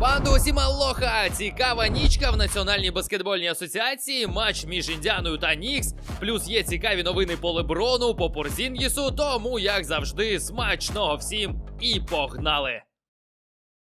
Банду усім алоха! Цікава нічка в Національній баскетбольній асоціації. Матч між Індіаною та Нікс. Плюс є цікаві новини по Леброну, по Порзінгісу. Тому, як завжди, смачного всім і погнали!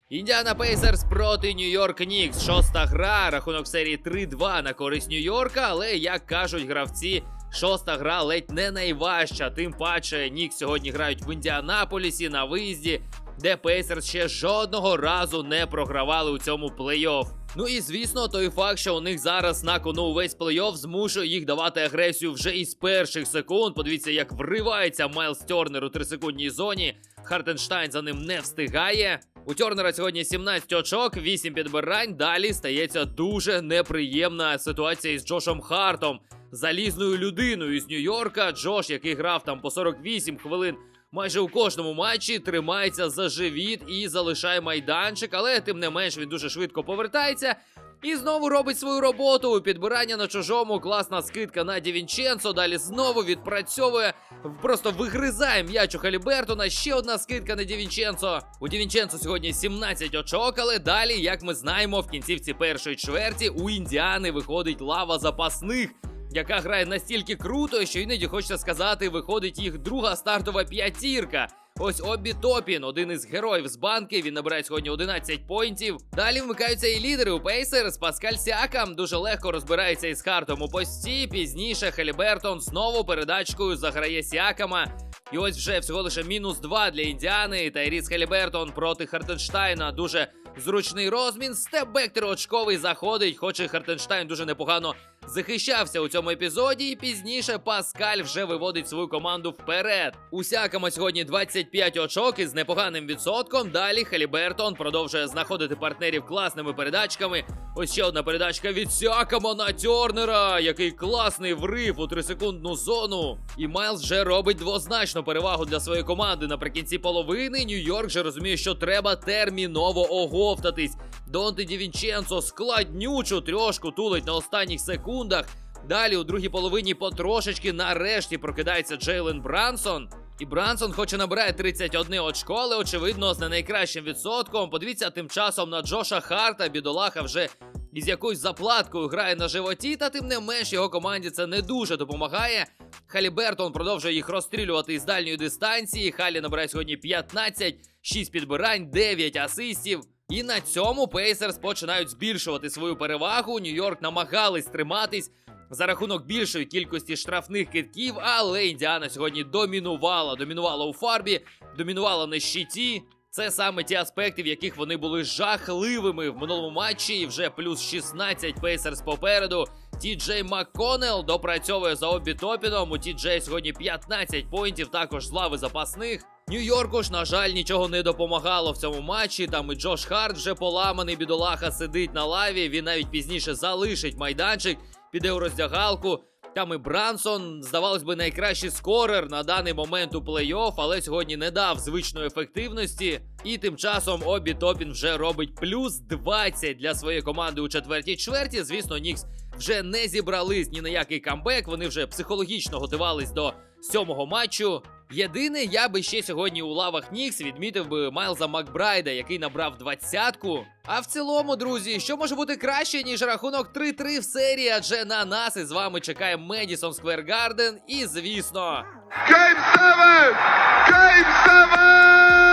Індіана Пейсерс проти Нью-Йорк Нікс. Шоста гра, рахунок серії 3-2 на користь Нью-Йорка, але як кажуть гравці. Шоста гра ледь не найважча. Тим паче Нікс сьогодні грають в Індіанаполісі на виїзді, де Пейсерс ще жодного разу не програвали у цьому плей-офф. Ну і звісно, той факт, що у них зараз на кону увесь плей-офф змушує їх давати агресію вже із перших секунд. Подивіться, як вривається Майлз Тернер у 3-секундній зоні. Хартенштайн за ним не встигає. У Тернера сьогодні 17 очок, 8 підбирань. Далі стається дуже неприємна ситуація із Джошем Хартом, залізною людиною із Нью-Йорка. Джош, який грав там по 48 хвилин майже у кожному матчі, тримається за живіт і залишає майданчик, але тим не менш він дуже швидко повертається. І знову робить свою роботу. Підбирання на чужому, класна скидка на Дівінченцо. Далі знову відпрацьовує, просто вигризає м'яч у Халібертона. Ще одна скидка на Дівінченцо. У Дівінченцо сьогодні 17 очок, але далі, як ми знаємо, в кінцівці першої чверті у Індіани виходить лава запасних. Яка грає настільки круто, що іноді хочеться сказати, виходить їх друга стартова п'ятірка. Ось Обі Топін, один із героїв з банки. Він набирає сьогодні 11 поінтів. Далі вмикаються і лідери у Пейсерс. Паскаль Сіакам дуже легко розбирається із Хартом у пості. Пізніше Халібертон знову передачкою заграє Сіакама. І ось вже всього лише мінус 2 для Індіани. Тайріс Халібертон проти Хартенштайна. Дуже зручний розмін. Степбектер очковий заходить, хоч і Хартенштайн дуже непогано захищався у цьому епізоді. І пізніше Паскаль вже виводить свою команду вперед. Усякама сьогодні 25 очок із непоганим відсотком. Далі Халібертон продовжує знаходити партнерів класними передачками. Ось ще одна передачка від Сякама на Тернера, який класний врив у 3-секундну зону. І Майлз вже робить двозначну перевагу для своєї команди наприкінці половини. Нью-Йорк же розуміє, що треба терміново оговтатись. Донте Дівінченцо складнючу трьошку тулить на останніх секундах. Далі у другій половині потрошечки нарешті прокидається Джейлен Брансон. І Брансон хоч і набирає 31 очко, але очевидно з не найкращим відсотком. Подивіться тим часом на Джоша Харта, бідолаха вже із якоюсь заплаткою грає на животі, та тим не менш його команді це не дуже допомагає. Халібертон продовжує їх розстрілювати із дальньої дистанції. Халі набирає сьогодні 15, 6 підбирань, 9 асистів. І на цьому Пейсерс починають збільшувати свою перевагу. Нью-Йорк намагались триматись за рахунок більшої кількості штрафних китків, але Індіана сьогодні домінувала. Домінувала у фарбі, домінувала на щиті. Це саме ті аспекти, в яких вони були жахливими в минулому матчі. І вже плюс 16 Пейсерс попереду. Ті Джей МакКонел допрацьовує за обі топіном. У Ті Джей сьогодні 15 поінтів, також з лави запасних. Нью-Йорку ж, на жаль, нічого не допомагало в цьому матчі. Там і Джош Харт вже поламаний, бідолаха сидить на лаві. Він навіть пізніше залишить майданчик, піде у роздягалку. Там і Брансон, здавалось би, найкращий скорер на даний момент у плей-офф, але сьогодні не дав звичної ефективності. І тим часом Обі Топін вже робить плюс 20 для своєї команди у четвертій чверті. Звісно, Нікс вже не зібрались ні на який камбек. Вони вже психологічно готувались до сьомого матчу. Єдине, я би ще сьогодні у лавах Нікс відмітив би Майлза Макбрайда, який набрав двадцятку. А в цілому, друзі, що може бути краще, ніж рахунок 3-3 в серії, адже на нас із вами чекає Медісон Сквер Гарден і, звісно, Game 7! Game seven!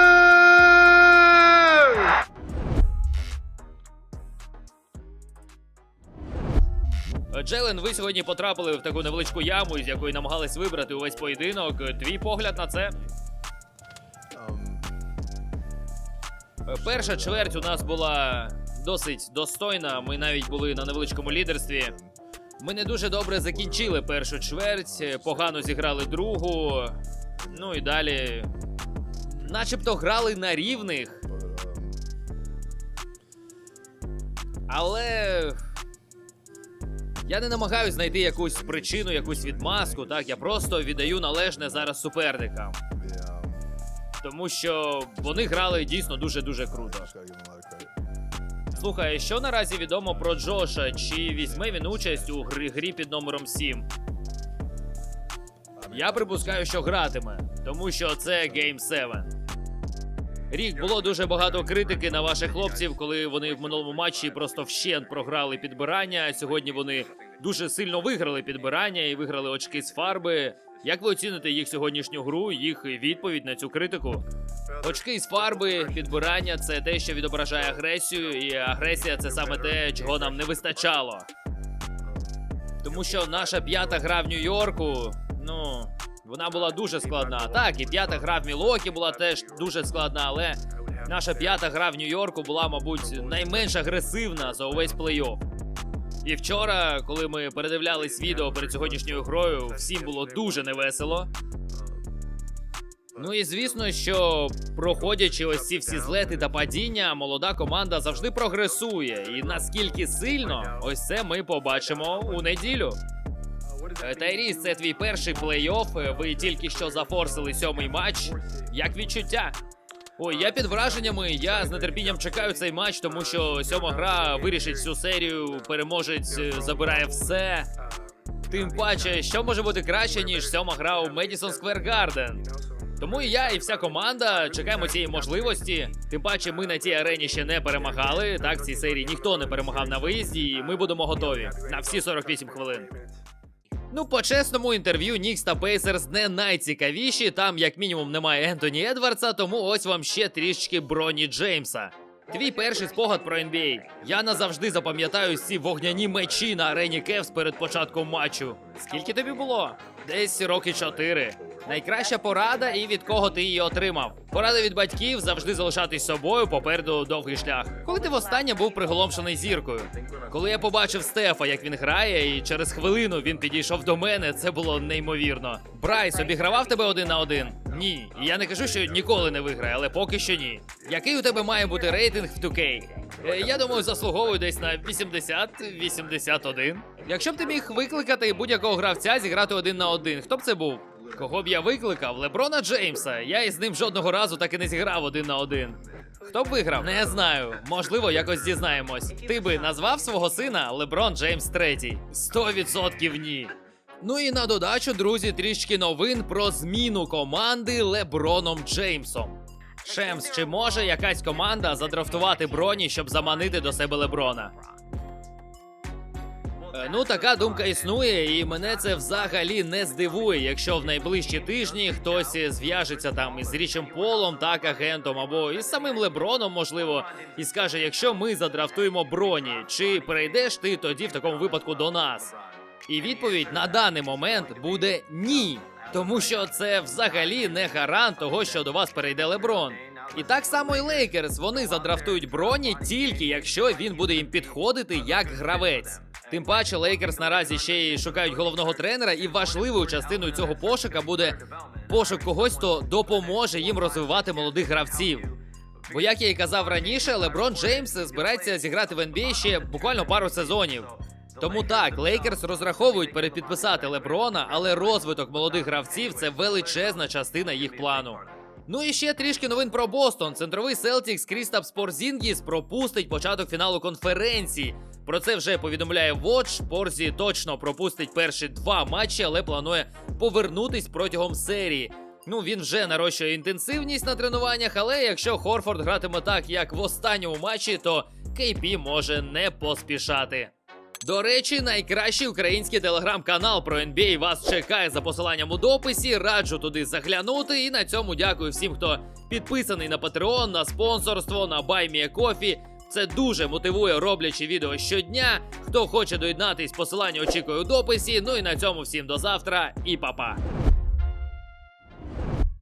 Джелен, ви сьогодні потрапили в таку невеличку яму, із якої намагались вибрати увесь поєдинок. Твій погляд на це. Е, Перша чверть у нас була досить достойна. Ми навіть були на невеличкому лідерстві. Ми не дуже добре закінчили першу чверть, погано зіграли другу. Ну і далі. Начебто грали на рівних. Але. Я не намагаюсь знайти якусь причину, якусь відмазку. Так, я просто віддаю належне зараз суперникам. Тому що вони грали дійсно дуже-дуже круто. Слухай, що наразі відомо про Джоша? Чи візьме він участь у грі, грі під номером 7? Я припускаю, що гратиме, тому що це Game 7. Рік було дуже багато критики на ваших хлопців, коли вони в минулому матчі просто вщент програли підбирання. Сьогодні вони дуже сильно виграли підбирання і виграли очки з фарби. Як ви оціните їх сьогоднішню гру, їх відповідь на цю критику? Очки з фарби, підбирання це те, що відображає агресію, і агресія це саме те, чого нам не вистачало. Тому що наша п'ята гра в Нью-Йорку, ну, вона була дуже складна. Так, і п'ята гра в Мілокі була теж дуже складна, але наша п'ята гра в Нью-Йорку була, мабуть, найменш агресивна за увесь плей-офф. І вчора, коли ми передивлялись відео перед сьогоднішньою грою, всім було дуже невесело. Ну і звісно, що проходячи ось ці всі злети та падіння, молода команда завжди прогресує. І наскільки сильно, ось це ми побачимо у неділю. Тайріс, це твій перший плей-офф. Ви тільки що зафорсили сьомий матч. Як відчуття? Ой, я під враженнями. Я з нетерпінням чекаю цей матч, тому що сьома гра вирішить всю серію. Переможець е, забирає все. Тим паче, що може бути краще, ніж сьома гра у Медісон Сквер Гарден. Тому і я, і вся команда чекаємо цієї можливості. Тим паче, ми на тій арені ще не перемагали. Так, цій серії ніхто не перемагав на виїзді, і ми будемо готові на всі 48 хвилин. Ну, по-чесному, інтерв'ю Нікс та Пейсерс не найцікавіші. Там, як мінімум, немає Ентоні Едвардса, тому ось вам ще трішки Броні Джеймса. Твій перший спогад про NBA. Я назавжди запам'ятаю ці вогняні мечі на арені Кевс перед початком матчу. Скільки тобі було? Десь роки чотири. Найкраща порада і від кого ти її отримав. Порада від батьків завжди залишатись собою попереду довгий шлях. Коли ти востаннє був приголомшений зіркою? Коли я побачив Стефа, як він грає, і через хвилину він підійшов до мене, це було неймовірно. Брайс обігравав тебе один на один? Ні. Я не кажу, що ніколи не виграє, але поки що ні. Який у тебе має бути рейтинг в 2K? Е, Я думаю, заслуговую десь на 80-81. Якщо б ти міг викликати будь-якого гравця зіграти один на один, хто б це був? Кого б я викликав? Леброна Джеймса. Я із ним жодного разу так і не зіграв один на один. Хто б виграв? Не знаю. Можливо, якось дізнаємось. Ти би назвав свого сина Леброн Джеймс третій? 100% ні. Ну і на додачу, друзі, трішки новин про зміну команди Леброном Джеймсом. Шемс, чи може якась команда задрафтувати броні, щоб заманити до себе Леброна? Ну, така думка існує, і мене це взагалі не здивує, якщо в найближчі тижні хтось зв'яжеться там із Річем Полом, так агентом, або із самим Леброном, можливо, і скаже: якщо ми задрафтуємо броні, чи перейдеш ти тоді в такому випадку до нас? І відповідь на даний момент буде ні. Тому що це взагалі не гарант того, що до вас перейде Леброн. І так само і Лейкерс. Вони задрафтують броні тільки якщо він буде їм підходити як гравець. Тим паче, Лейкерс наразі ще й шукають головного тренера, і важливою частиною цього пошука буде пошук когось, хто допоможе їм розвивати молодих гравців. Бо як я і казав раніше, Леброн Джеймс збирається зіграти в NBA ще буквально пару сезонів. Тому так, Лейкерс розраховують перепідписати Леброна, але розвиток молодих гравців це величезна частина їх плану. Ну і ще трішки новин про Бостон. Центровий Селтікс Крістапс Порзінгіс пропустить початок фіналу конференції. Про це вже повідомляє Watch. Порзі точно пропустить перші два матчі, але планує повернутись протягом серії. Ну, він вже нарощує інтенсивність на тренуваннях, але якщо Хорфорд гратиме так, як в останньому матчі, то KP може не поспішати. До речі, найкращий український телеграм-канал про NBA вас чекає за посиланням у дописі. Раджу туди заглянути. І на цьому дякую всім, хто підписаний на Patreon, на спонсорство, на BuyMeACoffee. Це дуже мотивує роблячи відео щодня. Хто хоче доєднатись, посилання очікую у дописі. Ну і на цьому всім до завтра і па-па.